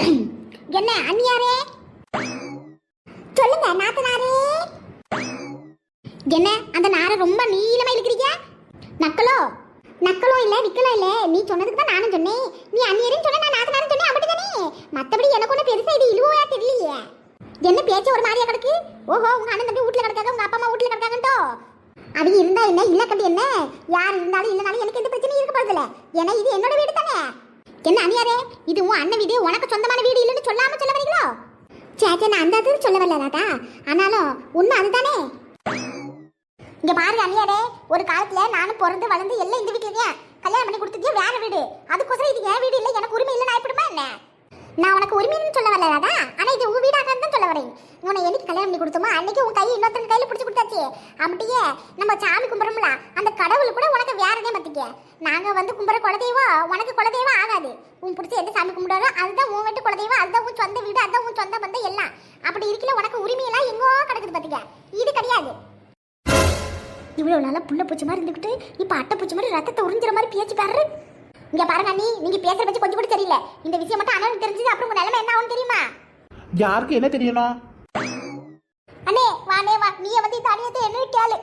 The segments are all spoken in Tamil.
என்ன அண்ணியாரே? சொல்லுங்க நாத்தனாரே. என்ன அந்த நாரை ரொம்ப நீளமா இழுக்கிறீங்க? நக்கலோ? நக்கலோ இல்ல விக்கலோ இல்ல. நீ சொன்னதுக்கு தான் நானும் சொன்னேன். நீ அந்நியரையும் சொன்ன நான் நாத்தனாரும் சொன்னேன் அப்படிதானே மத்தபடி எனக்கு ஒண்ணு பெருசா இது இழுவையா தெரியலையே. என்ன பேச்சு ஒரு மாதிரியா கிடக்கு? ஓஹோ உங்க அண்ணன் தம்பி வீட்டுல கிடக்காங்க உங்க அப்பா அம்மா வீட்டுல கிடக்காங்கட்டோ அது இருந்தா என்ன இல்ல கண்டி என்ன? யார் இருந்தாலும் இல்லைனாலும் எனக்கு எந்த பிரச்சனையும் இருக்க போறதில்ல. ஏன்னா இது என்னோட வீடு தானே என்ன அணியாரே இது உன் அண்ணன் வீடு உனக்கு சொந்தமான வீடு இல்லைன்னு சொல்லாம சொல்ல வரீங்களோ? சேச்சே நான் அந்த அது சொல்ல வரல ராதா ஆனாலும் உண்மை அதுதானே? இங்க பாருங்க அண்ணியாரே ஒரு காலத்துல நானும் பிறந்து வளர்ந்து எல்லாம் இந்த வீட்டுல கல்யாணம் பண்ணி கொடுத்தது வேற வீடு. அதுக்கோசரம் இது என் வீடு இல்லை எனக்கு உரிமை இல்லைன்னு நான் எப்படிமா என்ன? நான் உனக்கு உரிமைன்னு சொல்ல வரல ராதா. ஆனா இது உன் வீடாக தான் சொல்ல வரேன். உன்னை என்னைக்கு கல்யாணம் பண்ணி கொடுத்தோமோ அன்னைக்கு உன் கையை இன்னொருத்தங்க கையில பிடிச்சி கொடுத்தாச்சு. அப்படியே நம்ம சாமி கும்பிடும்ல அந்த கடவுள் கூட உனக்கு வேறதே பத்திக்க நாங்க வந்து கும்பிட குலதெய்வம் உனக்கு குலதெய்வம் ஆகாது. உன் பிடிச்ச எந்த சாமி கும்பிடாரோ அதுதான் உன் வீட்டு குலதெய்வம் அதுதான் உன் சொந்த வீடு அதுதான் உன் சொந்த பந்தம் எல்லாம். அப்படி இருக்கல உனக்கு உரிமையெல்லாம் எங்கோ கிடக்குது பத்திக்க இது கிடையாது. இவ்வளவு நாளா புள்ள பூச்சி மாதிரி இருந்துக்கிட்டு இப்ப அட்டை பூச்சி மாதிரி ரத்தத்தை உறிஞ்சிற மாதிரி பேச்சு பாரு இங்க பாருங்க அண்ணி நீங்க பேசுற பத்தி கொஞ்சம் கூட தெரியல. இந்த விஷயம் மட்டும் அண்ணனுக்கு தெரிஞ்சது அப்புறம் உங்க நிலைமை என்ன ஆகும் தெரியுமா? யாருக்கு என்ன தெரியணும்? அண்ணே வானே வா. நீ வந்து இந்த அணியத்தை என்ன கேளு.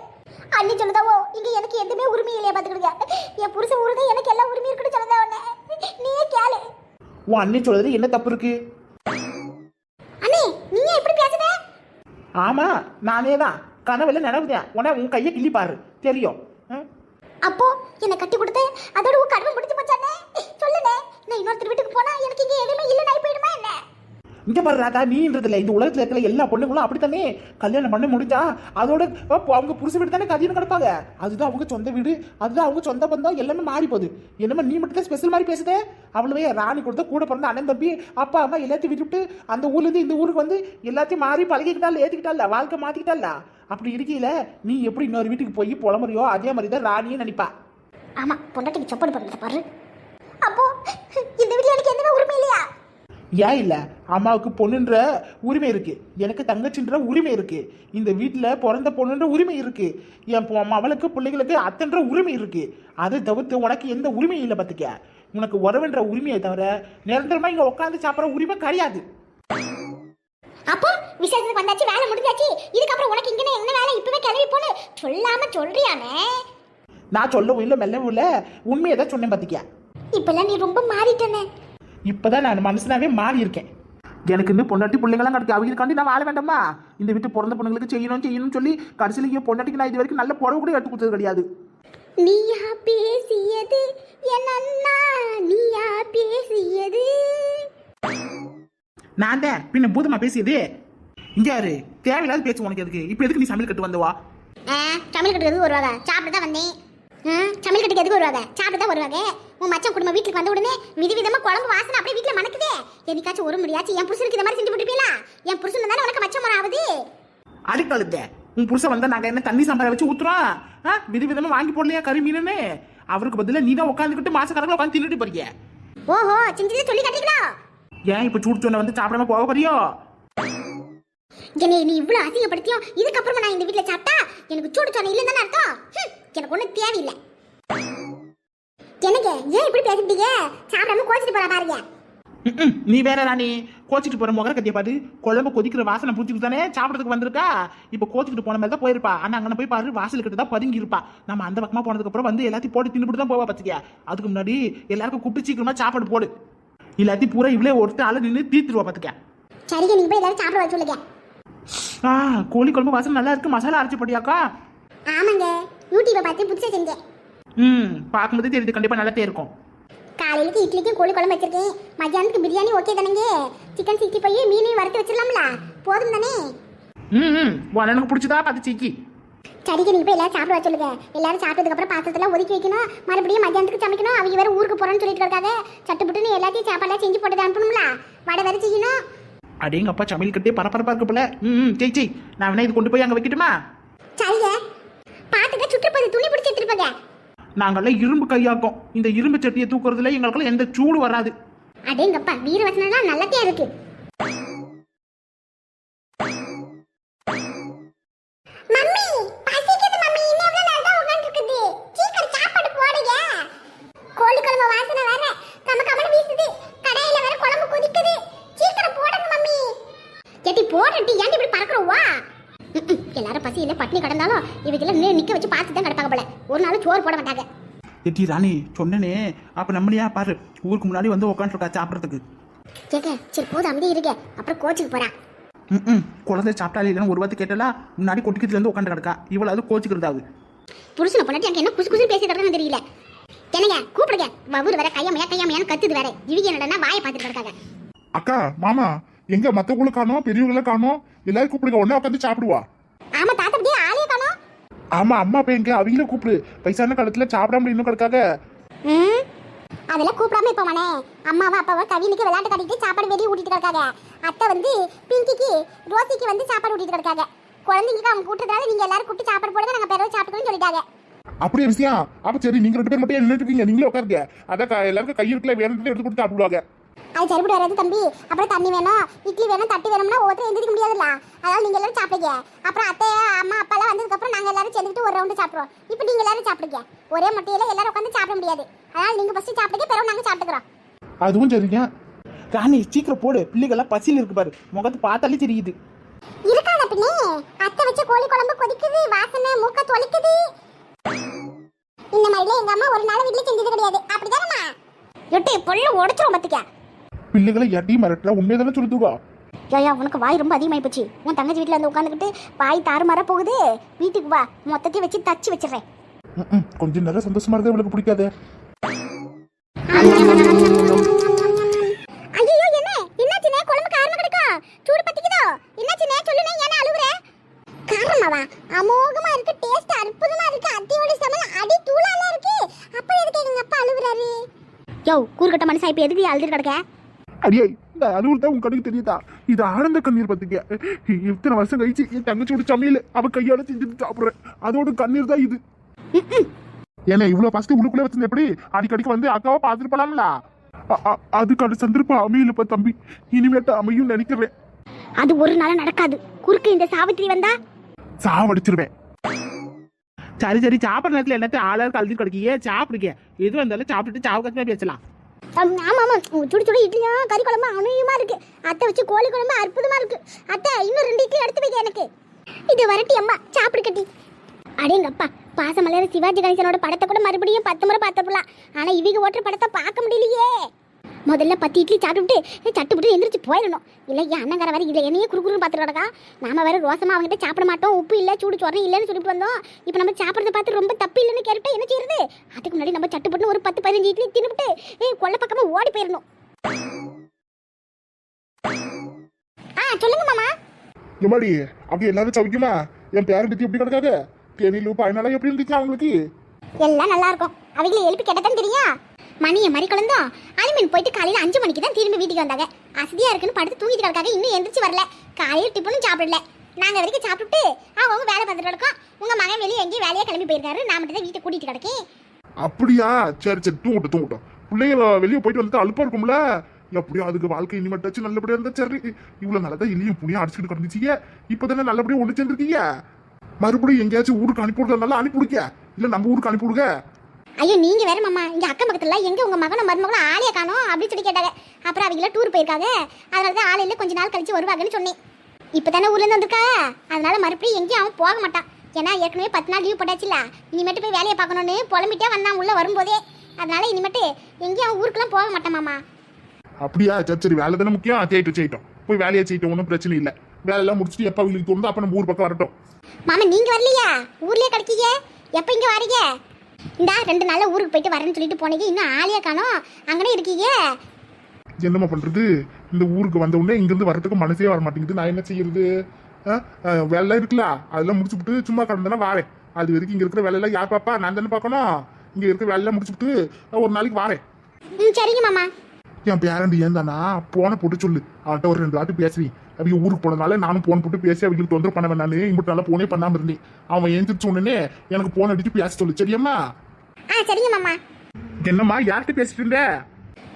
அண்ணி சொல்லுதாவோ இங்க எனக்கு எதுவுமே உரிமை இல்லையா பாத்துக்கிடுங்க. என் புருஷன் ஊருங்க எனக்கு எல்லா உரிமையும் இருக்குன்னு சொல்லுதா உடனே நீயே கேளு. உன் அண்ணி சொல்றது என்ன தப்பு இருக்கு? அண்ணே நீ ஏன் இப்படி பேசுத? ஆமா நானே தான். கனவுல நினைவுதேன். உன உன் கையை கிள்ளி பாரு. தெரியும்? அப்போ என்னை கட்டி கொடுத்து அதோட உன் கடமை முடிஞ்சு போச்சானே சொல்லுனே நான் இன்னொருத்தர் வீட்டுக்கு போனா எனக்கு இங்க எதுவுமே இல்லை நான் போயிடுமா என்ன இங்க பாரு ராதா நீன்றதுல இந்த உலகத்துல இருக்கிற எல்லா பொண்ணுங்களும் அப்படித்தானே? கல்யாணம் பண்ண முடிஞ்சா அதோட அவங்க புருஷ வீடு தானே கதின்னு கிடப்பாங்க. அதுதான் அவங்க சொந்த வீடு அதுதான் அவங்க சொந்த பந்தம் எல்லாமே மாறி போகுது. என்னமோ நீ மட்டும் தான் ஸ்பெஷல் மாதிரி பேசுதே. அவ்வளவே ராணி கொடுத்த கூட பிறந்த அண்ணன் தம்பி அப்பா அம்மா எல்லாத்தையும் விட்டுவிட்டு அந்த ஊர்ல இருந்து இந்த ஊருக்கு வந்து எல்லாத்தையும் மாறி பழகிக்கிட்டால ஏத்துக்கிட்டால வாழ்க்கை மாத்திக்கிட்டால அப்படி இருக்கையில நீ எப்படி இன்னொரு வீட்டுக்கு போய் புலமுறையோ அதே மாதிரி தான் ராணியும் நினைப்பா. ஆமா பொண்டாட்டிக்கு சொப்பன் பண்ணுறது பாரு. அப்போ இந்த வீட்டில் எனக்கு எந்த உரிமை இல்லையா? ஏன் இல்ல அம்மாவுக்கு பொண்ணுன்ற உரிமை இருக்கு. எனக்கு தங்கச்சின்ற உரிமை இருக்கு. இந்த வீட்டுல பிறந்த பொண்ணுன்ற உரிமை இருக்கு. என் அவளுக்கு பிள்ளைகளுக்கு அத்தன்ற உரிமை இருக்கு. அதை தவிர்த்து உனக்கு எந்த உரிமையும் இல்லை பார்த்துக்க உனக்கு உறவுன்ற உரிமையை தவிர நிரந்தரமா இங்க உட்காந்து சாப்பிட்ற உரிமை கிடையாது. அப்போ விசேஷத்துக்கு வந்தாச்சு வேலை முடிஞ்சாச்சு. இதுக்கப்புறம் உனக்கு இங்கே என்ன வேலை? இப்பவே கிளம்பி போன்னு சொல்லாம சொல்றியானே? நான் சொல்லவும் இல்லை மெல்லவும் இல்லை உண்மையை தான் சொன்னேன் பார்த்துக்க இப்பெல்லாம் நீ ரொம்ப மாறிட்டனே. இப்பதான் நான் மனுஷனாவே மாறி இருக்கேன் எனக்கு இன்னும் பொண்டாட்டி பிள்ளைங்களாம் கிடைக்கும் அவங்களுக்காண்டி நான் வாழ வேண்டாமா? இந்த வீட்டு பிறந்த பொண்ணுங்களுக்கு செய்யணும் செய்யணும்னு சொல்லி கடைசியில் என் பொண்டாட்டிக்கு நான் இது வரைக்கும் நல்ல புடவை கூட எடுத்து கொடுத்தது கிடையாது. நீயா பேசியது என் அண்ணா நீயா பேசியது. நான் தான் பின்ன பூதமா பேசியது? இங்க யாரு? தேவையில்லாத பேச்சு உனக்கு எதுக்கு? இப்போ எதுக்கு நீ சமையல் கட்டு வந்தவா சமையல் கட்டுக்கு எதுக்கு வருவாங்க? சாப்பிட்டு தான் வந்தேன் சமையல் கட்டுக்கு எதுக்கு வருவாங்க? சாப்பிட்டு தான் வருவாங்க. உன் மச்சான் குடும்பம் வீட்டுக்கு வந்த உடனே விதவிதமா குழம்பு வாசனை அப்படியே வீட்டுல மணக்குதே. எதுக்காச்சும் ஒரு முடியாச்சு என் புருஷனுக்கு இந்த மாதிரி செஞ்சு விட்டுப்பீங்களா என் புருஷன் தானே உனக்கு மச்சம் ஆகுது. அடிக்கழுத்த உன் புருஷன் வந்தா நாங்க என்ன தண்ணி சாம்பாரை வச்சு ஊத்துறோம்? விதவிதமா வாங்கி போடலையா கறி மீனுன்னு? அவருக்கு பதிலா நீ தான் உட்காந்துக்கிட்டு மாச கணக்கில் உட்காந்து தின்னுட்டு போறீங்க ஓஹோ செஞ்சதே சொல்லி கட்டிக்கலாம் ஏன் இப்போ சூடு சொன்ன வந்து சாப்பிடாம போக போறியோ? என்னை நீ இவ்வளவு அசிங்கப்படுத்தியும் இதுக்கப்புறமா நான் இந்த வீட்ல சாப்பிட்டா எனக்கு சூடு சொன்ன இல்லைன்னு தானே அர்த்தம்? எனக்கு ஒண்ணும் தேவையில்லை. எனக்கு ஏன் இப்படி பேசிட்டீங்க சாப்பிடாம கோச்சிட்டு போறா பாருங்க. நீ வேற ராணி. கோச்சிட்டு போற முகர கத்திய பாரு. குழம்பு கொதிக்கிற வாசனை பூச்சிட்டு தானே சாப்பிடறதுக்கு வந்திருக்கா? இப்போ கோச்சிட்டு போன மாதிரி தான் போயிருப்பா. ஆனா அங்கே போய் பாரு வாசல் கிட்ட தான் பதுங்கி இருப்பா. நம்ம அந்த பக்கமா போனதுக்கு அப்புறம் வந்து எல்லாத்தையும் போட்டு தின்னுபிட்டு தான் போவா பத்துக்கியா? அதுக்கு முன்னாடி எல்லாருக்கும் கூப்பிட்டு சீக்கிரமா சாப்பாடு போடு. எல்லாத்தையும் பூரா இவ்வளே ஒருத்தர் ஆளு நின்று தீத்துருவா பத்துக்க சரிங்க நீங்க போய் எல்லாரும் சாப்பிட வர சொல்லுங்க. ஆ கோழி குழம்பு வாசனை நல்லா இருக்கு. மசாலா அரைச்சி போட்டியாக்கா? ஆமாங்க யூடியூப்பை பார்த்து புதுசாக செஞ்சேன் ம் பார்க்கும்போது தெரியுது. கண்டிப்பா நல்லாத்தே இருக்கும் காலையிலுக்கு இட்லிக்கும் கோழி குழம்பு வச்சிருக்கேன். மத்தியானத்துக்கு பிரியாணி ஓகே தானேங்க? சிக்கன் சிக்ஸ்டி ஃபைவ் மீனையும் வறுத்து வச்சிடலாம்ல? போதும் தானே? ம் ம். உன் எனக்கு பிடிச்சதா? பார்த்து சீக்கி. சரிங்க நீங்க போய் எல்லாரும் சாப்பிட வர சொல்லுங்க. எல்லாரும் சாப்பிட்டதுக்கு அப்புறம் பாத்திரத்தெல்லாம் ஒதுக்கி வைக்கணும். மறுபடியும் மத்தியானத்துக்கு சமைக்கணும். அவங்க வேற ஊருக்கு போறோம்னு சொல்லிட்டு இருக்காங்க. சட்டுப்புட்டுன்னு எல்லாத்தையும் சாப்பாடெல்லாம் செஞ்சு போட்டு அனுப்பணும்ல? வடை வேற செய்யணும். அடேங்க அப்பா சமையல் கட்டே பரபரப்பா இருக்கு போல. ம் ம். ஜெய் ஜெய் நான் வேணா இது கொண்டு போய் அங்கே வைக்கட்டுமா? சரிங்க. பாத்துக்க சுற்றுப்பது. துணி பிடிச்சி எடுத்துருப்பாங்க நாங்கெல்லாம் இரும்பு கையாக்கும். இந்த இரும்பு சட்டியை தூக்குறதுல எங்களுக்கெல்லாம் எந்த சூடு வராது. அடேங்கப்பா வீர வசனம் நல்லதே இருக்கு. மம்மி பசிக்குது மம்மி. சீக்கிரம் சாப்பாடு போடுங்க. வாசனை ஏன்டி இப்படி பறக்குறவா எல்லாரும் பசியில பட்டினி கிடந்தாலும் இவங்கெல்லாம் சோறு போட மாட்டாங்க. எட்டி ராணி சொன்னனே. அப்ப நம்மளையா பாரு. ஊருக்கு முன்னாடி வந்து உட்காந்துருக்கா சாப்பிட்றதுக்கு. கேக்க சரி போதும் அமைதி இருக்க அப்புறம் கோச்சுக்கு போறா. ம் குழந்தை சாப்பிட்டாலே இல்லைன்னு ஒரு வார்த்தை கேட்டலா முன்னாடி கொட்டிக்கத்துல இருந்து உட்காந்து கிடக்கா. இவளாவது கோச்சுக்கிறதாவது. புருஷனை பொண்ணாட்டி எனக்கு என்ன குசு குசு பேசி தெரியல. என்னங்க கூப்பிடுங்க. வவுர் வேற கையாமையா கையாமையான்னு கத்துது வேற. இவங்க என்னடா வாயை பார்த்துட்டு கிடக்காங்க. அக்கா மாமா எங்க மத்தவங்கள காணோம் பெரியவங்கள காணோம் எல்லாரும் கூப்பிடுங்க. உடனே உட்காந்து சாப்பிடுவா ஆமா தாத்தா அப்படியே ஆளே காணோம் ஆமா அம்மா அப்பா எங்க? அவங்கள கூப்பிடு. வயசான காலத்துல சாப்பிடாம இன்னும் கிடக்காக. ம்? அதெல்லாம் கூப்பிடாம இப்போ மனே. அம்மாவா அப்பாவா கவினுக்கு விளையாட்டு காட்டிட்டு சாப்பாடு வெளியே ஊட்டிட்டு கிடக்காங்க அத்தை வந்து பிங்கிக்கு ரோசிக்கு வந்து சாப்பாடு ஊட்டிட்டு கிடக்காங்க குழந்தைங்களுக்கு அவங்க கூட்டுறதால நீங்க எல்லாரும் கூப்பிட்டு சாப்பாடு போடுங்க நாங்க பிறகு சாப்பிட்டுக்கணும்னு சொல்லிட்டாங்க அப்படியே விஷயம் அப்ப சரி நீங்க ரெண்டு பேர் மட்டும் என்ன இருக்கீங்க? நீங்களே உட்காருங்க. அதான் எல்லாருக்கும் கை இருக்குல்ல வேணும்னு எடுத்து கொடுத்து சாப்பிடுவாங்க. அது சரிப்பட்டு வராது தம்பி. அப்புறம் தண்ணி வேணும் இட்லி வேணும் தட்டு வேணும்னா ஒவ்வொருத்தரும் எந்திரிக்க முடியாதுல்ல. அதனால நீங்க எல்லாரும் சாப்பிடுங்க. அப்புறம் அத்தை அம்மா அப்பா எல்லாம் வந்ததுக்கு அப்புறம் நாங்க எல்லாரும் சேர்ந்துட்டு ஒரு ரவுண்டு சாப்பிடுவோம். இப்போ நீங்க எல்லாரும் சாப்பிடுங்க. ஒரே முட்டையில எல்லாரும் உட்காந்து சாப்பிட முடியாது. அதனால நீங்க ஃபர்ஸ்ட் சாப்பிடுங்க பிறகு நாங்க சாப்பிட்டுக்கிறோம். அதுவும் சரிங்க. ராணி சீக்கிரம் போடு. பிள்ளைகள்லாம் பசியில் இருக்கு பாரு. முகத்தை பார்த்தாலே தெரியுது. இருக்காத பின்னே அத்தை வச்ச கோழி குழம்பு கொதிக்குது வாசனை மூக்க தொலைக்குது இந்த மாதிரில எங்க அம்மா ஒரு நாள் வீட்ல செஞ்சது கிடையாது. அப்படிதானம்மா? எட்டு பொண்ணு உடைச்சிரும் பத்துக்க. பிள்ளைகளை எட்டி மிரட்டல உண்மையை தானே சொல்லுதுவா ஐயா உனக்கு வாய் ரொம்ப அதிகமாகி போச்சு உன் தங்கச்சி வீட்டில் வந்து உட்காந்துக்கிட்டு வாய் தாறுமாற போகுது. வீட்டுக்கு வா. மொத்தத்தையும் வச்சு தச்சு வச்சிடுறேன். ம்ம். கொஞ்ச நேரம் சந்தோஷமா இருந்தா இவளுக்கு பிடிக்காது. ஐயோ என்ன? என்னாச்சுனே குழம்பு காரமா கிடக்கா? சூடு பத்திக்குதோ? என்னாச்சுனே சொல்லுனே ஏன்னா அழுகுற காரமாவா? அமோகமா இருக்கு. டேஸ்ட் அற்புதமா இருக்கு. அத்தியோட சமையல் அடி தூளால இருக்கு. அப்ப எதுக்கு எங்க அப்பா அழுகுறாரு யோ கூறுகட்ட மனுஷா இப்ப எதுக்கு அழுதுட்டு கிடக்க? அடியே இந்த அலுவல் தான் உன் கண்ணுக்கு தெரியுதா? இது ஆனந்த கண்ணீர் பத்துக்க இத்தனை வருஷம் கழிச்சு என் தங்கச்சியோட சமையல் அவ கையால செஞ்சுட்டு சாப்பிடுறேன். அதோட கண்ணீர் தான் இது. ஏன்னா இவ்வளவு ஃபர்ஸ்ட் உள்ளுக்குள்ளே வச்சிருந்த எப்படி? அடிக்கடிக்கு வந்து அக்காவை பார்த்துட்டு போலாம்ல? அ- அ- அதுக்கு அது சந்தர்ப்பம் அமையலப்பா தம்பி. இனிமேட்டு அமையும் நினைக்கிறேன். அது ஒரு நாள் நடக்காது. குறுக்கு இந்த சாவித்திரி வந்தா? சாவடிச்சிருவேன். சரி சரி சாப்பிட்ற நேரத்தில் எல்லாத்தையும் ஆளாருக்கு அழுது கிடக்கியே சாப்பிடுங்க. எது வந்தாலும் சாப்பிட்டுட்டு சாவகாசமே பேசலாம். ஆமாம் ஆமாம் சுடி சுடி சுடு இட்லியும் கறி குழம்பு அணுயமா இருக்கு. அத்தை வச்சு கோழி குழம்பு அற்புதமாக இருக்கு. அத்தை இன்னும் ரெண்டு இட்லி எடுத்து வைக்க எனக்கு. இது வரட்டி அம்மா சாப்பிடு கட்டி. அடேங்கப்பா பாசமலர் சிவாஜி கணேசனோட படத்தை கூட மறுபடியும் பத்து முறை பார்த்துடலாம் ஆனால் இவங்க ஓட்டுற படத்தை பார்க்க முடியலையே. முதல்ல பத்து இட்லி சாப்பிட்டுட்டு சட்டுப்பட்டு எந்திரிச்சு போயிடணும். இல்லை என் அண்ணங்கார வேற இல்லை என்னையே குறுக்குறுன்னு பார்த்துட்டு கிடக்கா? நாம வேற ரோசமா அவங்ககிட்ட சாப்பிட மாட்டோம். உப்பு இல்லை சூடு சொரணை இல்லைன்னு சொல்லிட்டு வந்தோம். இப்போ நம்ம சாப்பிட்றத பார்த்து ரொம்ப தப்பு இல்லைன்னு கேட்டுட்டு என்ன செய்யறது? அதுக்கு முன்னாடி நம்ம சட்டுப்பட்டு ஒரு பத்து பதினஞ்சு இட்லி தின்னுட்டு ஏய் கொல்லை பக்கமா ஓடி போயிடணும். ஆ சொல்லுங்க மாமா. எம்மாடி அப்படி எல்லாரும் சவிக்குமா என் பேரன் பத்தி எப்படி கிடக்காது? தேனியில் பயனால எப்படி இருந்துச்சு அவங்களுக்கு? எல்லாம் நல்லா இருக்கும். அவங்கள எழுப்பி கேட்டதான் தெரியும்? மணியை மாதிரி கலந்தோம் அனிமன் போயிட்டு காலையில் அஞ்சு மணிக்கு தான் திரும்பி வீட்டுக்கு வந்தாங்க. அசதியாக இருக்குன்னு படுத்து தூங்கிட்டு கிடக்காக இன்னும் எந்திரிச்சு வரல. காலையில் டிஃபனும் சாப்பிடல. நாங்கள் வரைக்கும் சாப்பிட்டுட்டு அவங்க வேலை பார்த்துட்டு இருக்கோம். உங்க மகன் வெளியே எங்கேயும் வேலையே கிளம்பி போயிருக்காரு. நான் மட்டும் தான் வீட்டை கூட்டிகிட்டு கிடக்கேன். அப்படியா? சரி சரி தூங்கட்டும் தூங்கட்டும். பிள்ளைங்க வெளியே போயிட்டு வந்து அழுப்பாக இருக்கும்ல? எப்படியோ அதுக்கு வாழ்க்கை இனிமேட்டாச்சு நல்லபடியாக இருந்தா சரி. இவ்வளோ நல்லா தான் இலியும் புனியும் அடிச்சுட்டு கிடந்துச்சிங்க இப்போ தானே நல்லபடியாக ஒன்று சேர்ந்துருக்கீங்க? மறுபடியும் எங்கேயாச்சும் ஊருக்கு அனுப்பி விடுறதுனால அனுப்பி விடுங்க. இல்லை நம்ம ஊருக்கு அனுப்பி விடுங்க. ஐயோ நீங்க வேற மாமா. இங்க அக்கம் பக்கத்துல எங்க உங்க மகனும் மருமகளும் ஆளைய காணோம் அப்படின்னு சொல்லி கேட்டாங்க. அப்புறம் அவங்கள டூர் போயிருக்காங்க. அதனால தான் ஆளையில கொஞ்ச நாள் கழிச்சு வருவாங்கன்னு சொன்னேன். இப்பதானே ஊர்ல இருந்து வந்திருக்கா? அதனால மறுபடியும் எங்கேயும் அவன் போக மாட்டான். ஏன்னா ஏற்கனவே பத்து நாள் லீவ் போட்டாச்சுல இனிமேட்டு போய் வேலையை பார்க்கணும்னு புலம்பிட்டே வந்தான் உள்ள வரும்போதே. அதனால இனிமேட்டு எங்கேயும் அவன் ஊருக்குலாம் போக மாட்டான் மாமா. அப்படியா? சரி சரி. வேலை தானே முக்கியம்? செய்யிட்டோம் செய்யிட்டோம். போய் வேலையை செய்யிட்டோம் ஒன்றும் பிரச்சனை இல்லை. வேலை எல்லாம் முடிச்சுட்டு எப்ப வீட்டுக்கு தோணுதோ அப்ப நம்ம ஊர் பக்கம் வரட்டும். மாமா நீங்க வரலையா? ஊர்லயே கிடைக்கீங்க? எப்ப இங்க வரீங்க? இந்தா ரெண்டு நாள்ல ஊருக்கு போயிட்டு வரேன்னு சொல்லிட்டு போனீங்க. இன்னும் ஆளையா காணோம். அங்கனே இருக்கீங்க. என்னம்மா பண்றது? இந்த ஊருக்கு வந்த உடனே இங்க இருந்து வரதுக்கு மனசே வர மாட்டேங்குது. நான் என்ன செய்யறது? வேலை இருக்குல்ல? அதெல்லாம் முடிச்சுட்டு சும்மா கடந்தேன்னா வாரேன். அது வரைக்கும் இங்க இருக்கிற வேலையெல்லாம் யார் பாப்பா? நான் தானே பார்க்கணும். இங்க இருக்கிற வேலையெல்லாம் முடிச்சுட்டு ஒரு நாளைக்கு வாரேன். ம் சரிங்க மாமா. என் பேரண்டி ஏன் தானா? போனை போட்டு சொல்லு. அவன்கிட்ட ஒரு ரெண்டு வாட்டி பேசுறீ அவங்க ஊருக்கு போனதுனால நானும் போன் போட்டு பேசி அவங்களுக்கு தொந்தரவு பண்ண வேணானே இம்பிட்டு நல்லா போனே பண்ணாம இருந்தேன். அவன் எழுந்திரிச்ச உடனே எனக்கு போன் அடிச்சு பேச சொல்லு சரியாம்மா? ஆ சரிங்க மாமா. என்னம்மா யார்கிட்ட பேசிட்டு இருந்த?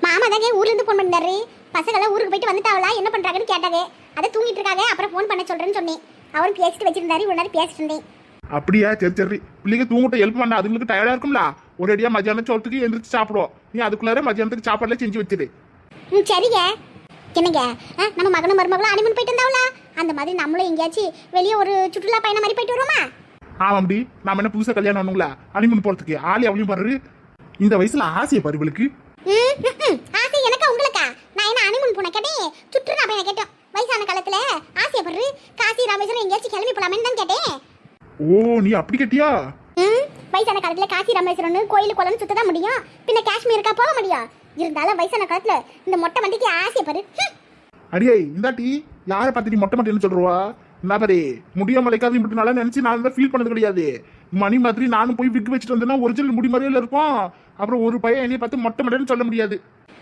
மாமா தாங்க ஊர்ல இருந்து ஃபோன் பண்ணாரு. பசங்க எல்லாம் ஊருக்கு போயிட்டு வந்துட்டாங்களா என்ன பண்றாங்கன்னு கேட்டாங்க. அதை தூங்கிட்டு இருக்காங்க அப்புறம் ஃபோன் பண்ண சொல்றேன்னு சொன்னேன். அவரும் பேசிட்டு வச்சிருந்தாரு இவ்வளவு நேரம் பேசிட்டு இருந்தேன். அப்படியா? சரி சரி. பிள்ளைங்க தூங்கிட்ட ஹெல்ப் பண்ண. அதுங்களுக்கு டயர்டா இருக்கும்ல. ஒரு அடியா மத்தியானம் சோளத்துக்கு எந்திரிச்சு சாப்பிடுவோம். நீ அதுக்குள்ளார மத்தியானத்துக்கு சாப்பாடுல செஞ்சு வச்சிரு. ம் சரிங்க. என்னங்க? நம்ம மகனும் மருமகளும் அனிமன் போயிட்டு இருந்தாவளா அந்த மாதிரி நம்மளும் எங்கேயாச்சும் வெளியே ஒரு சுற்றுலா பயணம் மாதிரி போயிட்டு வருவோமா? ஆமாம்டி நாம என்ன புதுசா கல்யாணம் ஆனவங்களா அனிமன் போறதுக்கு ஆளி அவளையும் பாரு இந்த வயசுல ஆசையை பாரு இவளுக்கு. ஆசை எனக்கா உங்களுக்கா? நான் என்ன அனிமன் போன கேட்டேன்? சுற்றுலா பயணம் கேட்டோம். வயசான காலத்துல ஆசைப்படுறு காசி ராமேஸ்வரம் எங்கேயாச்சும் கிளம்பி போலாமேன்னு தான் கேட்டேன். ஓ நீ அப்படி கேட்டியா? வயசான காலத்துல காசி ராமேஸ்வரம்னு கோயில் குளம் சுத்த தான் முடியும். பின்ன காஷ்மீருக்கா போக முடியும். இருந்தாலும் வயசான காலத்துல இந்த மொட்டை மண்டிக்கு ஆசைப்படு ஹம். அடியே இந்தாட்டி யாரை பார்த்து நீ மொட்டை மட்டைன்னு சொல்றவா? என்ன பாரு முடியாம மலைக்காது இப்படி நல்லா நினைச்சு நான் தான் ஃபீல் பண்ணது கிடையாது. மணி மாதிரி நானும் போய் விக்கு வச்சுட்டு வந்தேன்னா ஒரிஜினல் முடி மாதிரியில இருக்கும். அப்புறம் ஒரு பையன் என்னைய பார்த்து மொட்டை மட்டைன்னு சொல்ல முடியாது.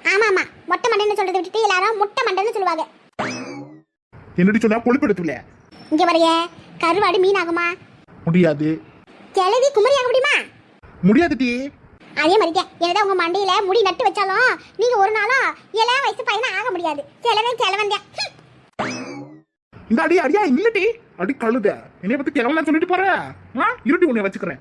ஆமா ஆமா. மொட்டை மண்டைன்னு சொல்றதை விட்டுட்டு எல்லாரும் முட்டை மண்டைன்னு சொல்லுவாங்க. என்னடி சொன்னா கொழுப்பெடுத்துல இங்க வரைய கருவாடு மீன் ஆகுமா? முடியாது. கிளவி குமரி ஆக முடியுமா? முடியாதுடி அதே மாதிரிக்கே என்னதான் உங்க மண்டையில முடி நட்டு வச்சாலும் நீங்க ஒரு நாளும் இளைய வயசு பையனா ஆக முடியாது. கிழவன் கிழவன் இந்த அடி அடியா இல்லடி. அடி கழுத. என்னைய பத்தி கிளம்பலாம் சொல்லிட்டு போற? ஆ? இருட்டி உன்னை வச்சுக்கிறேன்.